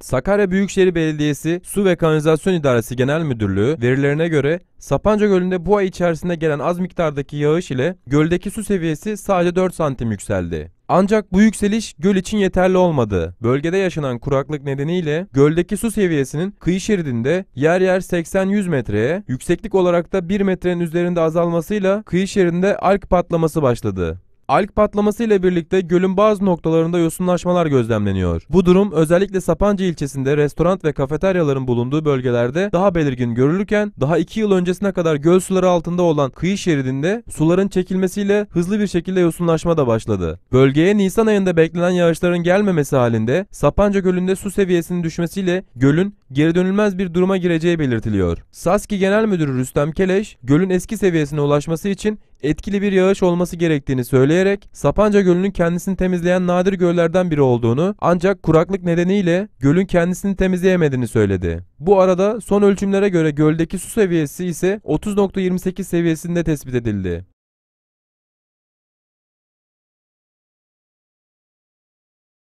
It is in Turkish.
Sakarya Büyükşehir Belediyesi Su ve Kanalizasyon İdaresi Genel Müdürlüğü verilerine göre Sapanca Gölü'nde bu ay içerisinde gelen az miktardaki yağış ile göldeki su seviyesi sadece 4 santim yükseldi. Ancak bu yükseliş göl için yeterli olmadı. Bölgede yaşanan kuraklık nedeniyle göldeki su seviyesinin kıyı şeridinde yer yer 80-100 metreye, yükseklik olarak da 1 metrenin üzerinde azalmasıyla kıyı şeridinde alg patlaması başladı. Alg patlaması ile birlikte gölün bazı noktalarında yosunlaşmalar gözlemleniyor. Bu durum özellikle Sapanca ilçesinde restoran ve kafeteryaların bulunduğu bölgelerde daha belirgin görülürken daha 2 yıl öncesine kadar göl suları altında olan kıyı şeridinde suların çekilmesiyle hızlı bir şekilde yosunlaşma da başladı. Bölgeye Nisan ayında beklenen yağışların gelmemesi halinde Sapanca Gölü'nde su seviyesinin düşmesiyle gölün geri dönülmez bir duruma gireceği belirtiliyor. Saski Genel Müdürü Rüstem Keleş, gölün eski seviyesine ulaşması için etkili bir yağış olması gerektiğini söyleyerek Sapanca Gölü'nün kendisini temizleyen nadir göllerden biri olduğunu ancak kuraklık nedeniyle gölün kendisini temizleyemediğini söyledi. Bu arada son ölçümlere göre göldeki su seviyesi ise 30.28 seviyesinde tespit edildi.